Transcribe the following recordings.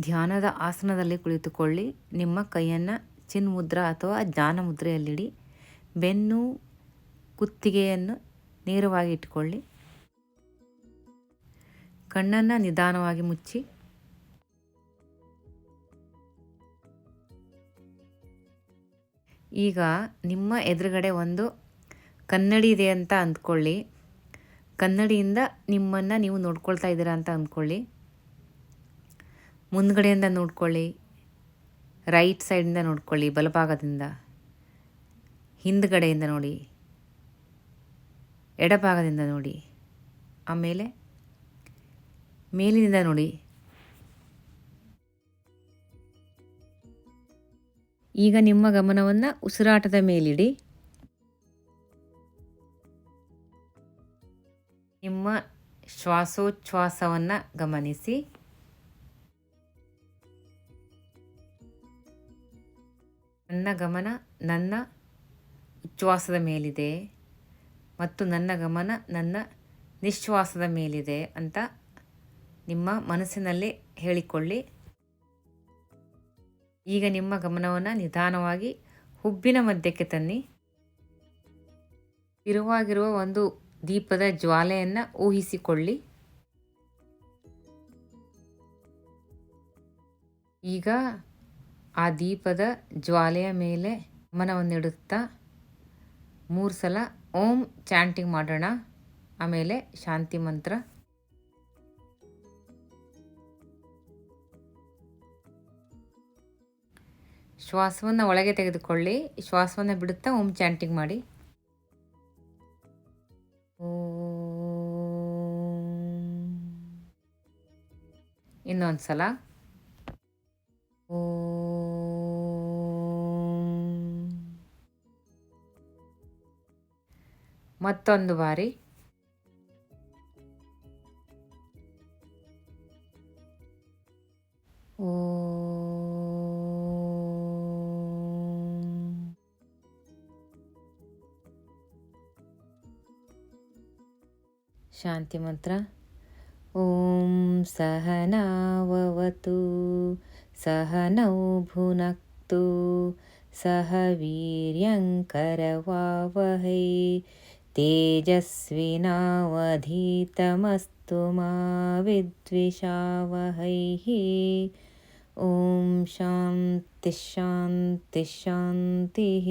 ಧ್ಯಾನದ ಆಸನದಲ್ಲಿ ಕುಳಿತುಕೊಳ್ಳಿ. ನಿಮ್ಮ ಕೈಯನ್ನು ಚಿನ್ಮುದ್ರಾ ಅಥವಾ ಜ್ಞಾನ ಮುದ್ರೆಯಲ್ಲಿಡಿ ಬೆನ್ನು, ಕುತ್ತಿಗೆಯನ್ನು ನೇರವಾಗಿ ಇಟ್ಕೊಳ್ಳಿ ಕಣ್ಣನ್ನು ನಿಧಾನವಾಗಿ ಮುಚ್ಚಿ. ಈಗ ನಿಮ್ಮ ಎದುರುಗಡೆ ಒಂದು ಕನ್ನಡಿ ಇದೆ ಅಂತ ಅಂದ್ಕೊಳ್ಳಿ. ಕನ್ನಡಿಯಿಂದ ನಿಮ್ಮನ್ನು ನೀವು ನೋಡ್ಕೊಳ್ತಾ ಇದ್ದೀರಾ ಅಂತ ಅಂದ್ಕೊಳ್ಳಿ. ಮುಂದ್ಗಡೆಯಿಂದ ನೋಡ್ಕೊಳ್ಳಿ ರೈಟ್ ಸೈಡಿಂದ ನೋಡ್ಕೊಳ್ಳಿ, ಬಲಭಾಗದಿಂದ, ಹಿಂದ್ಗಡೆಯಿಂದ ನೋಡಿ, ಎಡಭಾಗದಿಂದ ನೋಡಿ, ಆಮೇಲೆ ಮೇಲಿನಿಂದ ನೋಡಿ. ಈಗ ನಿಮ್ಮ ಗಮನವನ್ನು ಉಸಿರಾಟದ ಮೇಲಿಡಿ. ನಿಮ್ಮ ಶ್ವಾಸೋಚ್ಛ್ವಾಸವನ್ನು ಗಮನಿಸಿ. ನನ್ನ ಗಮನ ನನ್ನ ಉಚ್ಛ್ವಾಸದ ಮೇಲಿದೆ ಮತ್ತು ನನ್ನ ಗಮನ ನನ್ನ ನಿಶ್ವಾಸದ ಮೇಲಿದೆ ಅಂತ ನಿಮ್ಮ ಮನಸ್ಸಿನಲ್ಲಿ ಹೇಳಿಕೊಳ್ಳಿ. ಈಗ ನಿಮ್ಮ ಗಮನವನ್ನು ನಿಧಾನವಾಗಿ ಹುಬ್ಬಿನ ಮಧ್ಯಕ್ಕೆ ತನ್ನಿ. ಇರುವಾಗಿರುವ ಒಂದು ದೀಪದ ಜ್ವಾಲೆಯನ್ನು ಊಹಿಸಿಕೊಳ್ಳಿ. ಈಗ ಆ ದೀಪದ ಜ್ವಾಲೆಯ ಮೇಲೆ ಗಮನವನ್ನಿಡುತ್ತಾ ಮೂರು ಸಲ ಓಂ ಚಾಂಟಿಂಗ್ ಮಾಡೋಣ. ಆಮೇಲೆ ಶಾಂತಿ ಮಂತ್ರ. ಶ್ವಾಸವನ್ನು ಒಳಗೆ ತೆಗೆದುಕೊಳ್ಳಿ. ಶ್ವಾಸವನ್ನು ಬಿಡುತ್ತಾ ಓಂ ಚಾಂಟಿಂಗ್ ಮಾಡಿ. ಇನ್ನೊಂದು ಸಲ ಮತ್ತೊಂದು ಬಾರಿ. ಶಾಂತಿ ಮಂತ್ರ. ಓಂ ಸಹನಾವವತು. ಸಹನೌ ಭುನಕ್ತು ಸಹ ವೀರ್ಯಂಕರವಾವಹೈ तेजस्विनावधीतमस्तु मा विद्विषावहैः ॐ शान्तिः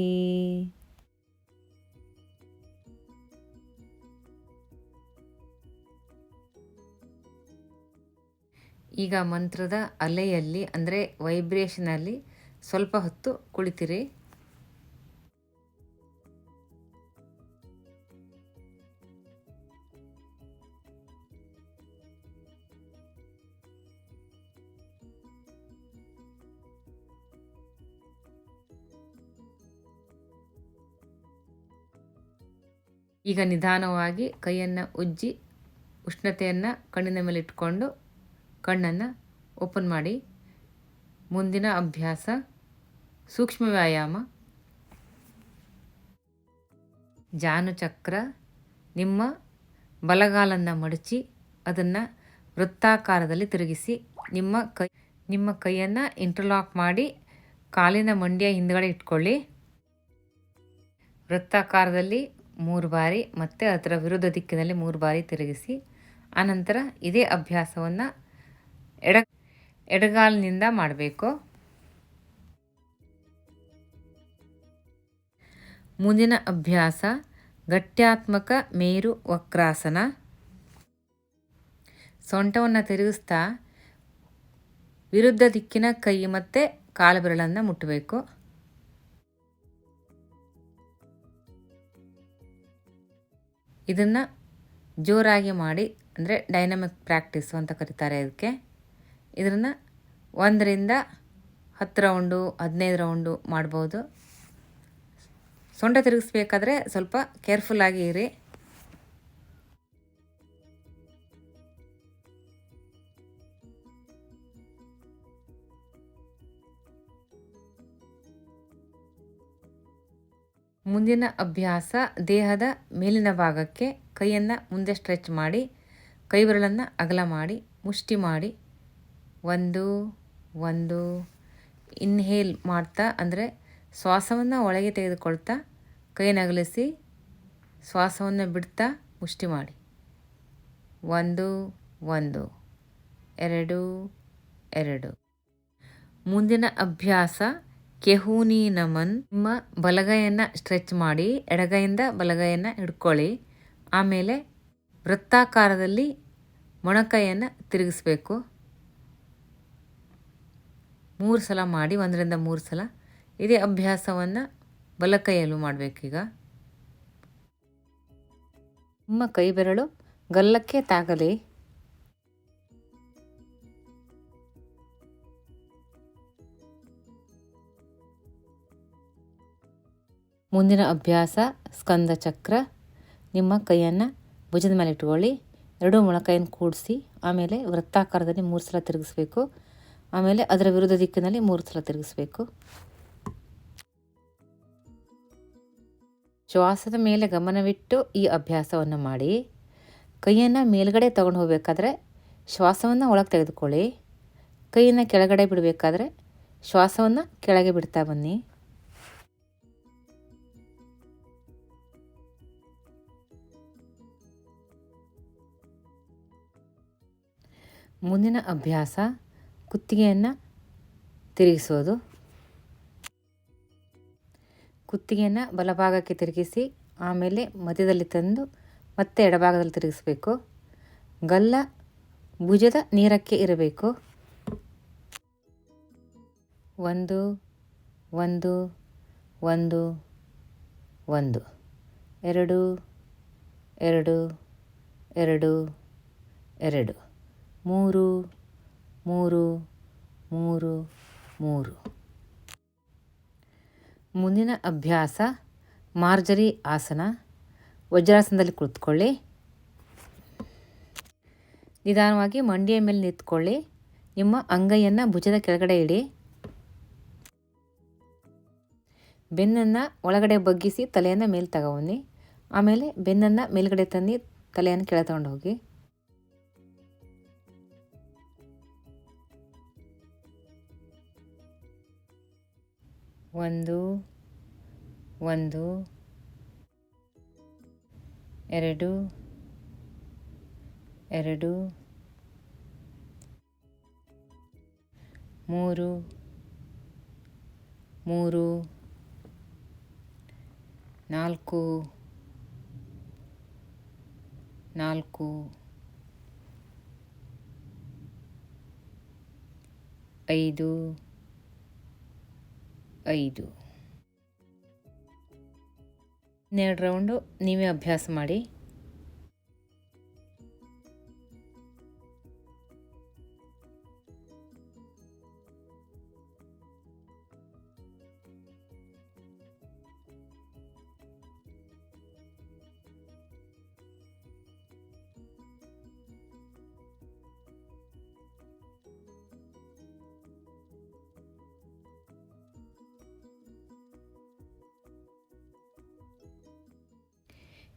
ಈಗ ಮಂತ್ರದ ಅಲೆಯಲ್ಲಿ ಅಂದರೆ ವೈಬ್ರೇಷನಲ್ಲಿ ಸ್ವಲ್ಪ ಹೊತ್ತು ಕುಳಿತಿರಿ ಈಗ ನಿಧಾನವಾಗಿ ಕೈಯನ್ನು ಉಜ್ಜಿ ಉಷ್ಣತೆಯನ್ನು ಕಣ್ಣಿನ ಮೇಲೆ ಇಟ್ಕೊಂಡು ಕಣ್ಣನ್ನು ಓಪನ್ ಮಾಡಿ. ಮುಂದಿನ ಅಭ್ಯಾಸ ಸೂಕ್ಷ್ಮ ವ್ಯಾಯಾಮ. ಜಾನುಚಕ್ರ, ನಿಮ್ಮ ಬಲಗಾಲನ್ನು ಮಡಚಿ ಅದನ್ನು ವೃತ್ತಾಕಾರದಲ್ಲಿ ತಿರುಗಿಸಿ ನಿಮ್ಮ ಕೈ, ನಿಮ್ಮ ಕೈಯನ್ನು ಇಂಟರ್ಲಾಕ್ ಮಾಡಿ ಕಾಲಿನ ಮಂಡಿಯ ಹಿಂದ್ಗಡೆ ಇಟ್ಕೊಳ್ಳಿ. ವೃತ್ತಾಕಾರದಲ್ಲಿ ಮೂರು ಬಾರಿ, ಮತ್ತು ಅದರ ವಿರುದ್ಧ ದಿಕ್ಕಿನಲ್ಲಿ ಮೂರು ಬಾರಿ ತಿರುಗಿಸಿ, ಆನಂತರ ಇದೇ ಅಭ್ಯಾಸವನ್ನು ಎಡ, ಎಡಗಾಲಿನಿಂದ ಮಾಡಬೇಕು. ಮುಂದಿನ ಅಭ್ಯಾಸ ಗಟ್ಯಾತ್ಮಕ ಮೇರು ವಕ್ರಾಸನ. ಸೊಂಟವನ್ನು ತಿರುಗಿಸ್ತಾ, ವಿರುದ್ಧ ದಿಕ್ಕಿನ ಕೈ ಮತ್ತು ಕಾಲು ಬೆರಳನ್ನು ಮುಟ್ಟಬೇಕು ಇದನ್ನು ಜೋರಾಗಿ ಮಾಡಿ, ಅಂದರೆ ಡೈನಮಿಕ್ ಪ್ರಾಕ್ಟೀಸು ಅಂತ ಕರೀತಾರೆ ಇದಕ್ಕೆ. ಇದನ್ನು ಒಂದರಿಂದ ಹತ್ತು ರೌಂಡು, ಹದಿನೈದು ರೌಂಡು ಮಾಡ್ಬೋದು. ಸೊಂಟ ತಿರುಗಿಸ್ಬೇಕಾದ್ರೆ ಸ್ವಲ್ಪ ಕೇರ್ಫುಲ್ಲಾಗಿ ಇರಿ. ಮುಂದಿನ ಅಭ್ಯಾಸ ದೇಹದ ಮೇಲಿನ ಭಾಗಕ್ಕೆ ಕೈಯನ್ನು ಮುಂದೆ ಸ್ಟ್ರೆಚ್ ಮಾಡಿ, ಕೈ ಬೆರಳನ್ನು ಅಗಲ ಮಾಡಿ, ಮುಷ್ಟಿ ಮಾಡಿ. ಒಂದು ಒಂದು. ಇನ್ಹೇಲ್ ಮಾಡ್ತಾ, ಅಂದರೆ ಶ್ವಾಸವನ್ನು ಒಳಗೆ ತೆಗೆದುಕೊಳ್ತಾ, ಕೈಯನ್ನು ಅಗಲಿಸಿ ಶ್ವಾಸವನ್ನು ಬಿಡ್ತಾ ಮುಷ್ಟಿ ಮಾಡಿ. ಒಂದು ಒಂದು. ಎರಡು ಎರಡು. ಮುಂದಿನ ಅಭ್ಯಾಸ ಕೆಹೂನಿ ನಮನ್. ನಿಮ್ಮ ಬಲಗೈಯನ್ನು ಸ್ಟ್ರೆಚ್ ಮಾಡಿ, ಎಡಗೈಯಿಂದ ಬಲಗೈಯನ್ನು ಹಿಡ್ಕೊಳ್ಳಿ. ಆಮೇಲೆ ವೃತ್ತಾಕಾರದಲ್ಲಿ ಮೊಣಕೈಯನ್ನು ತಿರುಗಿಸ್ಬೇಕು. ಮೂರು ಸಲ ಮಾಡಿ, ಒಂದರಿಂದ ಮೂರು ಸಲ. ಇದೇ ಅಭ್ಯಾಸವನ್ನು ಬಲಕೈಯಲ್ಲೂ ಮಾಡಬೇಕೀಗ ನಿಮ್ಮ ಕೈ ಬೆರಳು ಗಲ್ಲಕ್ಕೆ ತಾಗಲಿ. ಮುಂದಿನ ಅಭ್ಯಾಸ, ಸ್ಕಂದ ಚಕ್ರ, ನಿಮ್ಮ ಕೈಯನ್ನು ಭುಜದ ಮೇಲೆ ಇಟ್ಕೊಳ್ಳಿ. ಎರಡೂ ಮೊಳಕೈಯನ್ನು ಕೂಡಿಸಿ, ಆಮೇಲೆ ವೃತ್ತಾಕಾರದಲ್ಲಿ ಮೂರು ಸಲ ತಿರುಗಿಸ್ಬೇಕು. ಆಮೇಲೆ ಅದರ ವಿರುದ್ಧ ದಿಕ್ಕಿನಲ್ಲಿ ಮೂರು ಸಲ ತಿರುಗಿಸ್ಬೇಕು. ಶ್ವಾಸದ ಮೇಲೆ ಗಮನವಿಟ್ಟು ಈ ಅಭ್ಯಾಸವನ್ನು ಮಾಡಿ. ಕೈಯನ್ನು ಮೇಲ್ಗಡೆ ತಗೊಂಡು ಹೋಗಬೇಕಾದ್ರೆ ಶ್ವಾಸವನ್ನು ಒಳಗೆ ತೆಗೆದುಕೊಳ್ಳಿ. ಕೈಯನ್ನು ಕೆಳಗಡೆ ಬಿಡಬೇಕಾದ್ರೆ ಶ್ವಾಸವನ್ನು ಕೆಳಗೆ ಬಿಡ್ತಾ ಬನ್ನಿ. ಮುಂದಿನ ಅಭ್ಯಾಸ ಕುತ್ತಿಗೆಯನ್ನು ತಿರುಗಿಸೋದು. ಕುತ್ತಿಗೆಯನ್ನು ಬಲಭಾಗಕ್ಕೆ ತಿರುಗಿಸಿ ಆಮೇಲೆ ಮಧ್ಯದಲ್ಲಿ ತಂದು ಮತ್ತೆ ಎಡಭಾಗದಲ್ಲಿ ತಿರುಗಿಸಬೇಕು. ಗಲ್ಲ ಭುಜದ ನೀರಕ್ಕೆ ಇರಬೇಕು. ಒಂದು ಒಂದು ಒಂದು ಒಂದು. ಎರಡು ಎರಡು ಎರಡು ಎರಡು. ಮೂರು ಮೂರು ಮೂರು ಮೂರು. ಮುಂದಿನ ಅಭ್ಯಾಸ, ಮಾರ್ಜರಿ ಆಸನ. ವಜ್ರಾಸನದಲ್ಲಿ ಕುಳಿತುಕೊಳ್ಳಿ. ನಿಧಾನವಾಗಿ ಮಂಡಿಯ ಮೇಲೆ ನಿಂತ್ಕೊಳ್ಳಿ. ನಿಮ್ಮ ಅಂಗೈಯನ್ನು ಭುಜದ ಕೆಳಗಡೆ ಇಡಿ. ಬೆನ್ನನ್ನು ಒಳಗಡೆ ಬಗ್ಗಿಸಿ ತಲೆಯನ್ನು ಮೇಲೆ ತಗೊಬನ್ನಿ. ಆಮೇಲೆ ಬೆನ್ನನ್ನು ಮೇಲುಗಡೆ ತನ್ನಿ ತಲೆಯನ್ನು ಕೆಳ ತಗೊಂಡು ಹೋಗಿ. ಒಂದು ಒಂದು ಎರಡು ಎರಡು ಮೂರು ಮೂರು ನಾಲ್ಕು ನಾಲ್ಕು ಐದು ಐದು. ಇನ್ನೆರಡು ರೌಂಡು ನೀವೇ ಅಭ್ಯಾಸ ಮಾಡಿ.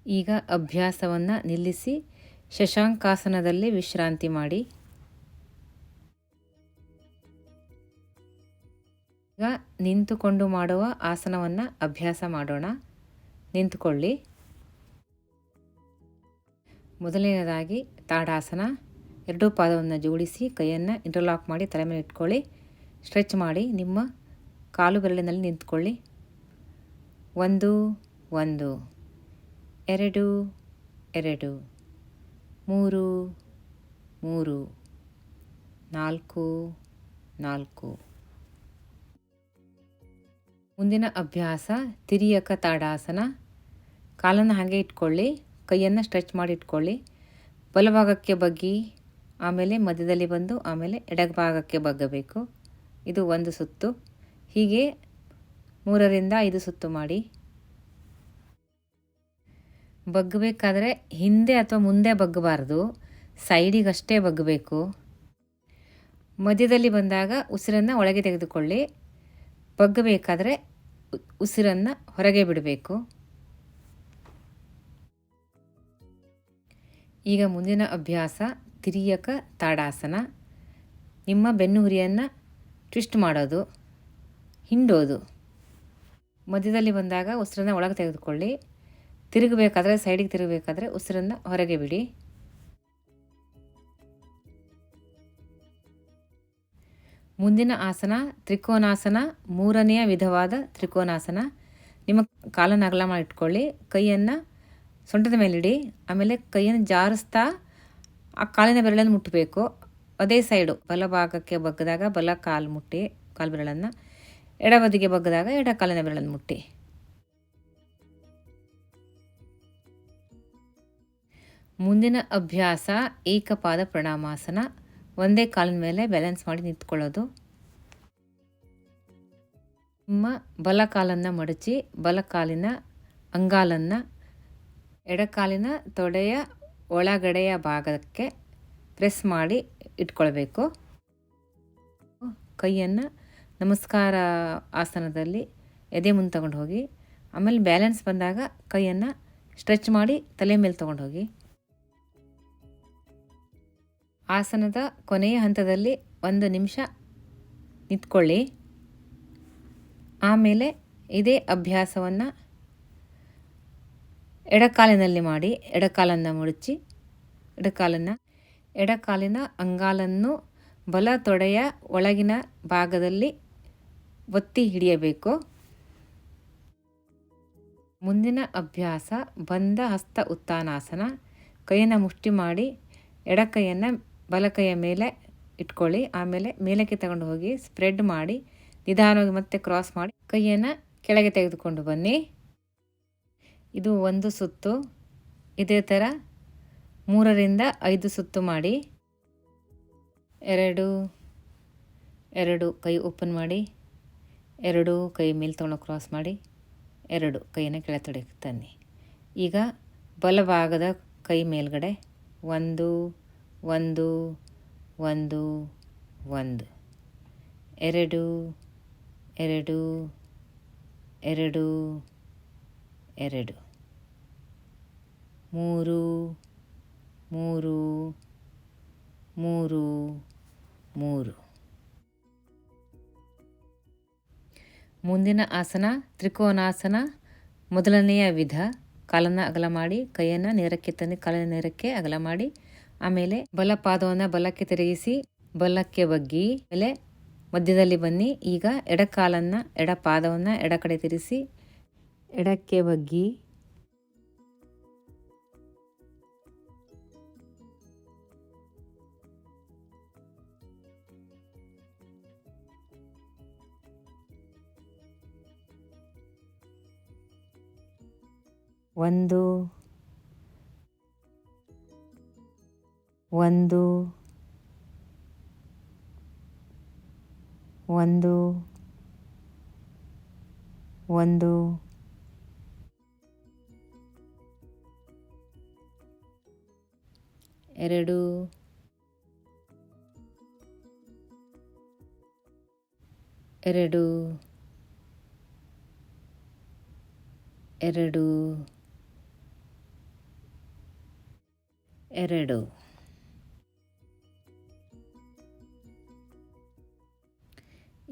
ಈಗ ಅಭ್ಯಾಸವನ್ನು ನಿಲ್ಲಿಸಿ ಶಶಾಂಕಾಸನದಲ್ಲಿ ವಿಶ್ರಾಂತಿ ಮಾಡಿ. ಈಗ ನಿಂತುಕೊಂಡು ಮಾಡುವ ಆಸನವನ್ನು ಅಭ್ಯಾಸ ಮಾಡೋಣ. ನಿಂತುಕೊಳ್ಳಿ. ಮೊದಲನೇದಾಗಿ ತಾಡಾಸನ. ಎರಡೂ ಪಾದವನ್ನು ಜೋಡಿಸಿ ಕೈಯನ್ನು ಇಂಟರ್ಲಾಕ್ ಮಾಡಿ ತಲೆ ಮೇಲೆ ಇಟ್ಕೊಳ್ಳಿ. ಸ್ಟ್ರೆಚ್ ಮಾಡಿ ನಿಮ್ಮ ಕಾಲು ಬೆರಳಿನಲ್ಲಿ ನಿಂತ್ಕೊಳ್ಳಿ. ಒಂದು ಒಂದು. ಎರಡು ಎರಡು, ಮೂರು ಮೂರು, ನಾಲ್ಕು ನಾಲ್ಕು. ಮುಂದಿನ ಅಭ್ಯಾಸ ತಿರಿಯಕ ತಾಡಾಸನ. ಕಾಲನ್ನು ಹಾಗೆ ಇಟ್ಕೊಳ್ಳಿ, ಕೈಯನ್ನು ಸ್ಟ್ರೆಚ್ ಮಾಡಿ ಇಟ್ಕೊಳ್ಳಿ. ಬಲಭಾಗಕ್ಕೆ ಬಗ್ಗಿ, ಆಮೇಲೆ ಮಧ್ಯದಲ್ಲಿ ಬಂದು, ಆಮೇಲೆ ಎಡಭಾಗಕ್ಕೆ ಬಗ್ಗಬೇಕು. ಇದು ಒಂದು ಸುತ್ತು. ಹೀಗೆ ಮೂರರಿಂದ ಐದು ಸುತ್ತು ಮಾಡಿ. ಬಗ್ಗಬೇಕಾದ್ರೆ ಹಿಂದೆ ಅಥವಾ ಮುಂದೆ ಬಗ್ಗಬಾರ್ದು. ಸೈಡಿಗಷ್ಟೇ ಬಗ್ಗಬೇಕು. ಮಧ್ಯದಲ್ಲಿ ಬಂದಾಗ ಉಸಿರನ್ನು ಒಳಗೆ ತೆಗೆದುಕೊಳ್ಳಿ. ಬಗ್ಗಬೇಕಾದ್ರೆ ಉಸಿರನ್ನು ಹೊರಗೆ ಬಿಡಬೇಕು. ಈಗ ಮುಂದಿನ ಅಭ್ಯಾಸ ತಿರಿಯಕ ತಾಡಾಸನ. ನಿಮ್ಮ ಬೆನ್ನುಹುರಿಯನ್ನು ಟ್ವಿಸ್ಟ್ ಮಾಡೋದು, ಹಿಂಡೋದು. ಮಧ್ಯದಲ್ಲಿ ಬಂದಾಗ ಉಸಿರನ್ನು ಒಳಗೆ ತೆಗೆದುಕೊಳ್ಳಿ. ತಿರುಗಬೇಕಾದ್ರೆ ಸೈಡಿಗೆ ತಿರುಗಬೇಕಾದ್ರೆ ಉಸಿರನ್ನು ಹೊರಗೆ ಬಿಡಿ. ಮುಂದಿನ ಆಸನ ತ್ರಿಕೋನಾಸನ, ಮೂರನೆಯ ವಿಧವಾದ ತ್ರಿಕೋನಾಸನ. ನಿಮ್ಮ ಕಾಲನ್ನು ಅಗಲ ಮಾಡಿ ಇಟ್ಕೊಳ್ಳಿ. ಕೈಯನ್ನು ಸೊಂಟದ ಮೇಲಿಡಿ ಆಮೇಲೆ ಕೈಯನ್ನು ಜಾರಿಸ್ತಾ ಆ ಕಾಲಿನ ಬೆರಳನ್ನು ಮುಟ್ಟಬೇಕು ಅದೇ ಸೈಡು ಬಲಭಾಗಕ್ಕೆ ಬಗ್ಗದಾಗ ಬಲ ಕಾಲು ಮುಟ್ಟಿ, ಕಾಲು ಬೆರಳನ್ನು. ಎಡಬದಿಗೆ ಬಗ್ಗದಾಗ ಎಡ ಕಾಲಿನ ಬೆರಳನ್ನು ಮುಟ್ಟಿ. ಮುಂದಿನ ಅಭ್ಯಾಸ ಏಕಪಾದ ಪ್ರಣಾಮಾಸನ. ಒಂದೇ ಕಾಲಿನ ಮೇಲೆ ಬ್ಯಾಲೆನ್ಸ್ ಮಾಡಿ ನಿಂತ್ಕೊಳ್ಳೋದು. ನಿಮ್ಮ ಬಲ ಕಾಲನ್ನು ಮಡಚಿ ಬಲ ಕಾಲಿನ ಅಂಗಾಲನ್ನು, ಎಡಕಾಲಿನ ತೊಡೆಯ ಒಳಗಡೆಯ ಭಾಗಕ್ಕೆ ಪ್ರೆಸ್ ಮಾಡಿ ಇಟ್ಕೊಳ್ಬೇಕು. ಕೈಯನ್ನು ನಮಸ್ಕಾರ ಆಸನದಲ್ಲಿ ಎದೆ ಮುಂದೆ ತಗೊಂಡು ಹೋಗಿ, ಆಮೇಲೆ ಬ್ಯಾಲೆನ್ಸ್ ಬಂದಾಗ ಕೈಯನ್ನು ಸ್ಟ್ರೆಚ್ ಮಾಡಿ ತಲೆ ಮೇಲೆ ತೊಗೊಂಡು ಹೋಗಿ. ಆಸನದ ಕೊನೆಯ ಹಂತದಲ್ಲಿ ಒಂದು ನಿಮಿಷ ನಿಂತ್ಕೊಳ್ಳಿ. ಆಮೇಲೆ ಇದೇ ಅಭ್ಯಾಸವನ್ನು ಎಡಕಾಲಿನಲ್ಲಿ ಮಾಡಿ, ಎಡಕಾಲನ್ನು ಮುಡಚಿ ಎಡಕಾಲನ್ನು, ಎಡಕಾಲಿನ ಅಂಗಾಲನ್ನು ಬಲ ತೊಡೆಯ ಒಳಗಿನ ಭಾಗದಲ್ಲಿ ಒತ್ತಿ ಹಿಡಿಯಬೇಕು. ಮುಂದಿನ ಅಭ್ಯಾಸ ಬಂದ ಹಸ್ತ ಉತ್ತಾನಾಸನ. ಕೈಯನ್ನು ಮುಷ್ಟಿ ಮಾಡಿ, ಎಡಕೈಯನ್ನು ಬಲಕೈಯ ಮೇಲೆ ಇಟ್ಕೊಳ್ಳಿ, ಆಮೇಲೆ ಮೇಲಕ್ಕೆ ತಗೊಂಡು ಹೋಗಿ ಸ್ಪ್ರೆಡ್ ಮಾಡಿ, ನಿಧಾನವಾಗಿ ಮತ್ತೆ ಕ್ರಾಸ್ ಮಾಡಿ, ಕೈಯನ್ನು ಕೆಳಗೆ ತೆಗೆದುಕೊಂಡು ಬನ್ನಿ. ಇದು ಒಂದು ಸುತ್ತು. ಇದೇ ಥರ ಮೂರರಿಂದ ಐದು ಸುತ್ತು ಮಾಡಿ, ಎರಡು ಎರಡು ಕೈ ಓಪನ್ ಮಾಡಿ, ಎರಡು ಕೈ ಮೇಲೆ ತೊಗೊಂಡು ಕ್ರಾಸ್ ಮಾಡಿ, ಎರಡು ಕೈಯನ್ನು ಕೆಳತೊಡೆ ತನ್ನಿ. ಈಗ ಬಲಭಾಗದ ಕೈ ಮೇಲ್ಗಡೆ ಒಂದು ಒಂದು ಒಂದು ಒಂದು. ಎರಡು ಎರಡು ಎರಡು ಎರಡು. ಮೂರು ಮೂರು ಮೂರು ಮೂರು. ಮುಂದಿನ ಆಸನ, ತ್ರಿಕೋನಾಸನ, ಮೊದಲನೆಯ ವಿಧ. ಕಾಲನ್ನು ಅಗಲ ಮಾಡಿ, ಕೈಯನ್ನು ನೇರಕ್ಕೆ ತಂದು ಕಾಲಿನ ನೇರಕ್ಕೆ ಅಗಲ ಮಾಡಿ ಆಮೇಲೆ ಬಲ ಪಾದವನ್ನು ಬಲಕ್ಕೆ ತಿರುಗಿಸಿ, ಬಲಕ್ಕೆ ಬಗ್ಗಿ ಆಮೇಲೆ ಮಧ್ಯದಲ್ಲಿ ಬನ್ನಿ. ಈಗ ಎಡ ಕಾಲನ್ನು ಎಡ ಪಾದವನ್ನು ಎಡ ಕಡೆ ತಿರುಗಿಸಿ, ಎಡಕ್ಕೆ ಬಗ್ಗಿ ಒಂದು ಒಂದು ಒಂದು ಒಂದು. ಎರಡು. ಎರಡು. ಎರಡು. ಎರಡು.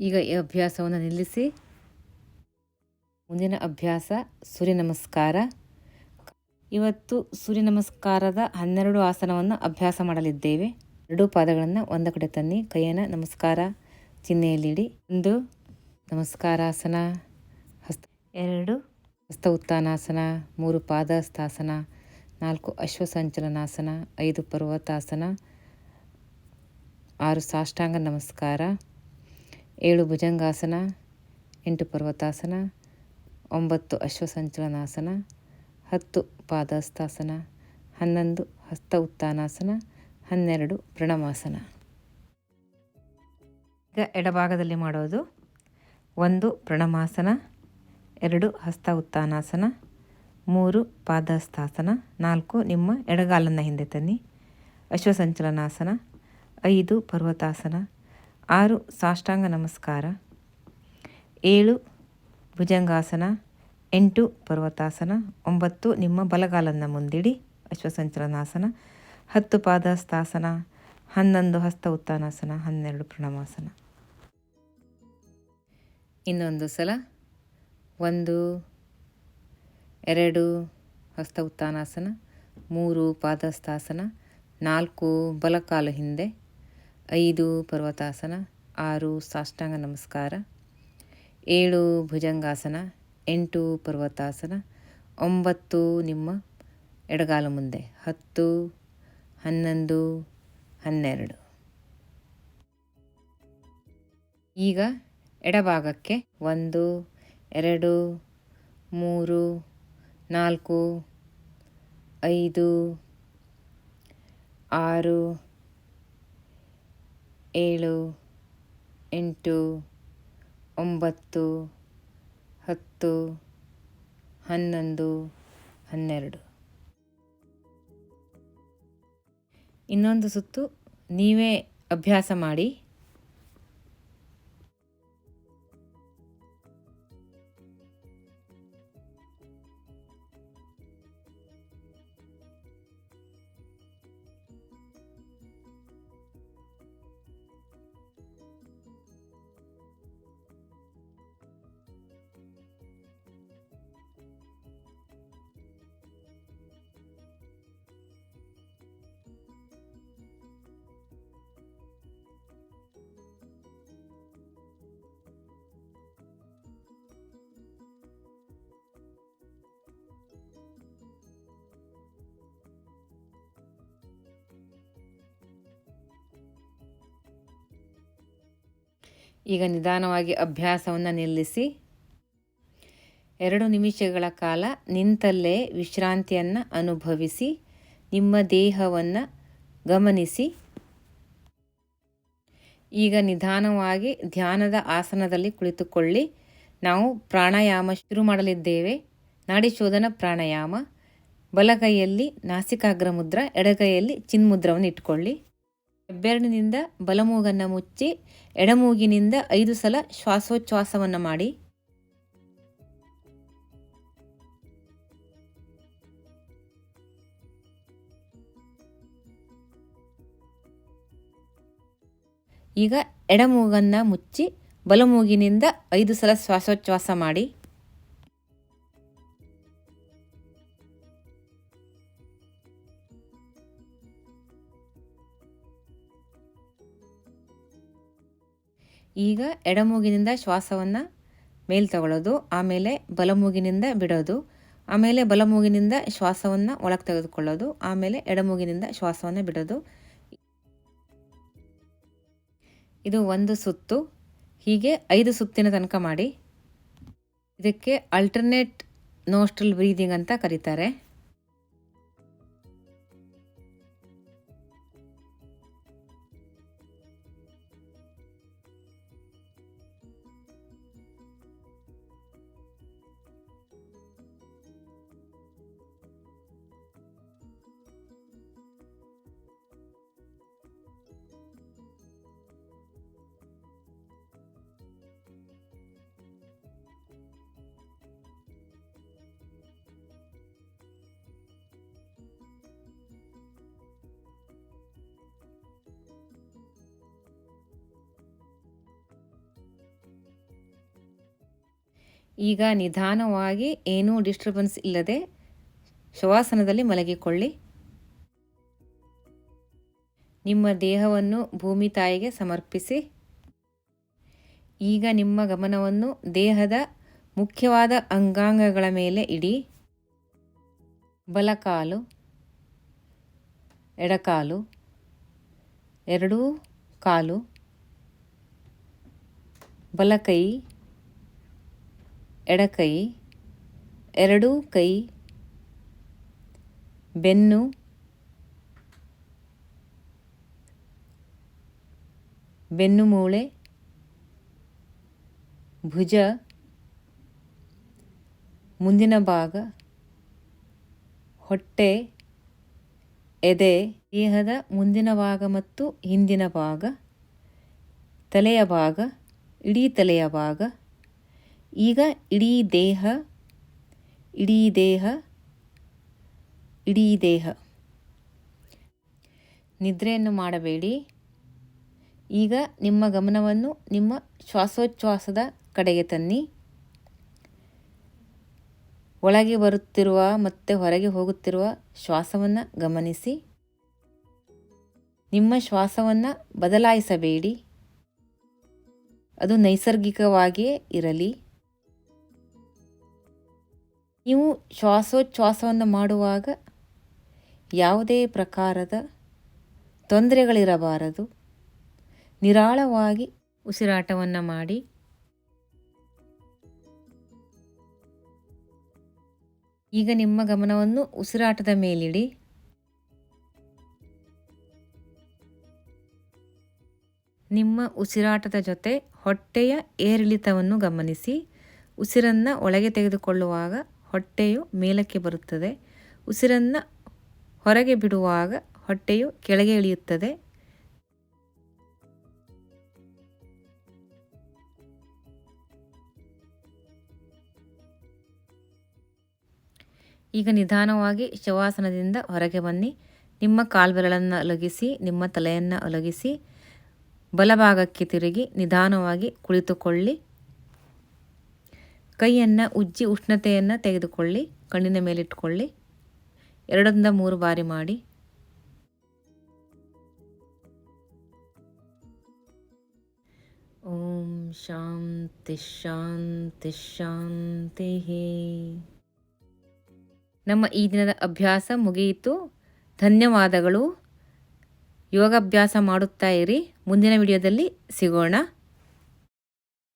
ಈಗ ಈ ಅಭ್ಯಾಸವನ್ನು ನಿಲ್ಲಿಸಿ. ಮುಂದಿನ ಅಭ್ಯಾಸ ಸೂರ್ಯ ನಮಸ್ಕಾರ ಇವತ್ತು ಸೂರ್ಯ ನಮಸ್ಕಾರದ ಹನ್ನೆರಡು ಆಸನವನ್ನು ಅಭ್ಯಾಸ ಮಾಡಲಿದ್ದೇವೆ. ಎರಡು ಪಾದಗಳನ್ನು ಒಂದು ಕಡೆ ತನ್ನಿ. ಕೈಯನ್ನು ನಮಸ್ಕಾರ ಚಿಹ್ನೆಯಲ್ಲಿಡಿ. ಒಂದು, ನಮಸ್ಕಾರಾಸನ. ಹಸ್ತ ಎರಡು, ಹಸ್ತ ಉತ್ಥಾನಾಸನ. ಮೂರು, ಪಾದಸ್ಥಾಸನ. ನಾಲ್ಕು, ಅಶ್ವಸಂಚಲನಾಸನ. ಐದು, ಪರ್ವತಾಸನ. ಆರು, ಸಾಷ್ಟಾಂಗ ನಮಸ್ಕಾರ. ಏಳು ಭುಜಂಗಾಸನ, ಎಂಟು ಪರ್ವತಾಸನ, ಒಂಬತ್ತು ಅಶ್ವಸಂಚಲನಾಸನ, ಹತ್ತು ಪಾದಸ್ಥಾಸನ ಹನ್ನೊಂದು ಹಸ್ತ ಉತ್ಥಾನಾಸನ ಹನ್ನೆರಡು ಪ್ರಣಮಾಸನ. ಈಗ ಎಡಭಾಗದಲ್ಲಿ ಮಾಡೋದು, ಒಂದು ಪ್ರಣಮಾಸನ, ಎರಡು ಹಸ್ತ ಉತ್ಥಾನಾಸನ ಮೂರು ಪಾದಸ್ಥಾಸನ ನಾಲ್ಕು ನಿಮ್ಮ ಎಡಗಾಲನ್ನು ಹಿಂದೆ ತನ್ನಿ. ಅಶ್ವಸಂಚಲನಾಸನ, ಐದು ಪರ್ವತಾಸನ ಆರು ಸಾಷ್ಟಾಂಗ ನಮಸ್ಕಾರ. ಏಳು ಭುಜಂಗಾಸನ. ಎಂಟು ಪರ್ವತಾಸನ. ಒಂಬತ್ತು ನಿಮ್ಮ ಬಲಗಾಲನ್ನು ಮುಂದಿಡಿ. ಅಶ್ವಸಂಚಲನಾಸನ. ಹತ್ತು ಪಾದಸ್ಥಾಸನ ಹನ್ನೊಂದು ಹಸ್ತ ಉತ್ತಾನಾಸನ. ಹನ್ನೆರಡು ಪ್ರಣಮಾಸನ. ಇನ್ನೊಂದು ಸಲ. ಒಂದು, ಎರಡು ಹಸ್ತ ಉತ್ಥಾನಾಸನ ಮೂರು ಪಾದಸ್ಥಾಸನ ನಾಲ್ಕು ಬಲಕಾಲು ಹಿಂದೆ. ಐದು ಪರ್ವತಾಸನ, ಆರು ಸಾಷ್ಟಾಂಗ ನಮಸ್ಕಾರ, ಏಳು ಭುಜಂಗಾಸನ, ಎಂಟು ಪರ್ವತಾಸನ, ಒಂಬತ್ತು ನಿಮ್ಮ ಎಡಗಾಲು ಮುಂದೆ, ಹತ್ತು, ಹನ್ನೊಂದು, ಹನ್ನೆರಡು. ಈಗ ಎಡಭಾಗಕ್ಕೆ ಒಂದು, ಎರಡು, ಮೂರು, ನಾಲ್ಕು, ಐದು, ಆರು ಏಳು ಎಂಟು ಒಂಬತ್ತು ಹತ್ತು ಹನ್ನೊಂದು ಹನ್ನೆರಡು. ಇನ್ನೊಂದು ಸುತ್ತು ನೀವೇ ಅಭ್ಯಾಸ ಮಾಡಿ. ಈಗ ನಿಧಾನವಾಗಿ ಅಭ್ಯಾಸವನ್ನು ನಿಲ್ಲಿಸಿ. ಎರಡು ನಿಮಿಷಗಳ ಕಾಲ ನಿಂತಲ್ಲೇ ವಿಶ್ರಾಂತಿಯನ್ನು ಅನುಭವಿಸಿ, ನಿಮ್ಮ ದೇಹವನ್ನು ಗಮನಿಸಿ. ಈಗ ನಿಧಾನವಾಗಿ ಧ್ಯಾನದ ಆಸನದಲ್ಲಿ ಕುಳಿತುಕೊಳ್ಳಿ. ನಾವು ಪ್ರಾಣಾಯಾಮ ಶುರು ಮಾಡಲಿದ್ದೇವೆ. ನಾಡಿಶೋಧನ ಪ್ರಾಣಾಯಾಮ. ಬಲಗೈಯಲ್ಲಿ ನಾಸಿಕಾಗ್ರ ಮುದ್ರ ಎಡಗೈಯಲ್ಲಿ ಚಿನ್ಮುದ್ರವನ್ನು ಇಟ್ಕೊಳ್ಳಿ. ಹೆಬ್ಬೆರಳಿನಿಂದ ಬಲಮೂಗನ್ನು ಮುಚ್ಚಿ ಎಡಮೂಗಿನಿಂದ ಐದು ಸಲ ಶ್ವಾಸೋಚ್ಛ್ವಾಸವನ್ನು ಮಾಡಿ. ಈಗ ಎಡಮೂಗನ್ನು ಮುಚ್ಚಿ ಬಲಮೂಗಿನಿಂದ ಐದು ಸಲ ಶ್ವಾಸೋಚ್ಛ್ವಾಸ ಮಾಡಿ. ಈಗ ಎಡಮೂಗಿನಿಂದ ಶ್ವಾಸವನ್ನು ಮೇಲೆ ತಗೊಳ್ಳೋದು ಆಮೇಲೆ ಬಲಮೂಗಿನಿಂದ ಬಿಡೋದು, ಆಮೇಲೆ ಬಲಮೂಗಿನಿಂದ ಶ್ವಾಸವನ್ನು ಒಳಗೆ ತೆಗೆದುಕೊಳ್ಳೋದು, ಆಮೇಲೆ ಎಡಮೂಗಿನಿಂದ ಶ್ವಾಸವನ್ನು ಬಿಡೋದು. ಇದು ಒಂದು ಸುತ್ತು. ಹೀಗೆ ಐದು ಸುತ್ತಿನ ತನಕ ಮಾಡಿ. ಇದಕ್ಕೆ ಅಲ್ಟರ್ನೇಟ್ ನೋಸ್ಟ್ರಲ್ ಬ್ರೀದಿಂಗ್ ಅಂತ ಕರೀತಾರೆ. ಈಗ ನಿಧಾನವಾಗಿ ಏನೂ ಡಿಸ್ಟರ್ಬೆನ್ಸ್ ಇಲ್ಲದೆ ಶವಾಸನದಲ್ಲಿ ಮಲಗಿಕೊಳ್ಳಿ. ನಿಮ್ಮ ದೇಹವನ್ನು ಭೂಮಿ ತಾಯಿಗೆ ಸಮರ್ಪಿಸಿ. ಈಗ ನಿಮ್ಮ ಗಮನವನ್ನು ದೇಹದ ಮುಖ್ಯವಾದ ಅಂಗಾಂಗಗಳ ಮೇಲೆ ಇಡಿ. ಬಲಕಾಲು, ಎಡಕಾಲು, ಎರಡೂ ಕಾಲು, ಬಲಕೈ ಎಡಕೈ, ಎರಡೂ ಕೈ, ಬೆನ್ನು ಬೆನ್ನು ಮೂಳೆ, ಭುಜ, ಮುಂದಿನ ಭಾಗ, ಹೊಟ್ಟೆ, ಎದೆ, ದೇಹದ ಮುಂದಿನ ಭಾಗ ಮತ್ತು ಹಿಂದಿನ ಭಾಗ, ತಲೆಯ ಭಾಗ, ಇಡೀ ತಲೆಯ ಭಾಗ. ಈಗ ಇಡೀ ದೇಹ ಇಡೀ ದೇಹ ಇಡೀ ದೇಹ. ನಿದ್ರೆಯನ್ನು ಮಾಡಬೇಡಿ. ಈಗ ನಿಮ್ಮ ಗಮನವನ್ನು ನಿಮ್ಮ ಶ್ವಾಸೋಚ್ಛ್ವಾಸದ ಕಡೆಗೆ ತನ್ನಿ. ಒಳಗೆ ಬರುತ್ತಿರುವ ಮತ್ತು ಹೊರಗೆ ಹೋಗುತ್ತಿರುವ ಶ್ವಾಸವನ್ನು ಗಮನಿಸಿ. ನಿಮ್ಮ ಶ್ವಾಸವನ್ನು ಬದಲಾಯಿಸಬೇಡಿ. ಅದು ನೈಸರ್ಗಿಕವಾಗಿಯೇ ಇರಲಿ. ನೀವು ಶ್ವಾಸೋಚ್ಛ್ವಾಸವನ್ನು ಮಾಡುವಾಗ ಯಾವುದೇ ಪ್ರಕಾರದ ತೊಂದರೆಗಳಿರಬಾರದು. ನಿರಾಳವಾಗಿ ಉಸಿರಾಟವನ್ನು ಮಾಡಿ. ಈಗ ನಿಮ್ಮ ಗಮನವನ್ನು ಉಸಿರಾಟದ ಮೇಲಿಡಿ. ನಿಮ್ಮ ಉಸಿರಾಟದ ಜೊತೆ ಹೊಟ್ಟೆಯ ಏರಿಳಿತವನ್ನು ಗಮನಿಸಿ. ಉಸಿರನ್ನು ಒಳಗೆ ತೆಗೆದುಕೊಳ್ಳುವಾಗ ಹೊಟ್ಟೆಯು ಮೇಲಕ್ಕೆ ಬರುತ್ತದೆ. ಉಸಿರನ್ನು ಹೊರಗೆ ಬಿಡುವಾಗ ಹೊಟ್ಟೆಯು ಕೆಳಗೆ ಇಳಿಯುತ್ತದೆ. ಈಗ ನಿಧಾನವಾಗಿ ಶವಾಸನದಿಂದ ಹೊರಗೆ ಬನ್ನಿ. ನಿಮ್ಮ ಕಾಲ್ಬೆರಳನ್ನು ಅಲಗಿಸಿ, ನಿಮ್ಮ ತಲೆಯನ್ನು ಅಲಗಿಸಿ, ಬಲಭಾಗಕ್ಕೆ ತಿರುಗಿ ನಿಧಾನವಾಗಿ ಕುಳಿತುಕೊಳ್ಳಿ. ಕೈಯನ್ನು ಉಜ್ಜಿ ಉಷ್ಣತೆಯನ್ನು ತೆಗೆದುಕೊಳ್ಳಿ, ಕಣ್ಣಿನ ಮೇಲಿಟ್ಕೊಳ್ಳಿ ಎರಡರಿಂದ ಮೂರು ಬಾರಿ ಮಾಡಿ. ಓಂ ಶಾಂತಿ ಶಾಂತಿ ಶಾಂತಿ. ನಮ್ಮ ಈ ದಿನದ ಅಭ್ಯಾಸ ಮುಗಿಯಿತು. ಧನ್ಯವಾದಗಳು. ಯೋಗಾಭ್ಯಾಸ ಮಾಡುತ್ತಾ ಇರಿ. ಮುಂದಿನ ವಿಡಿಯೋದಲ್ಲಿ ಸಿಗೋಣ.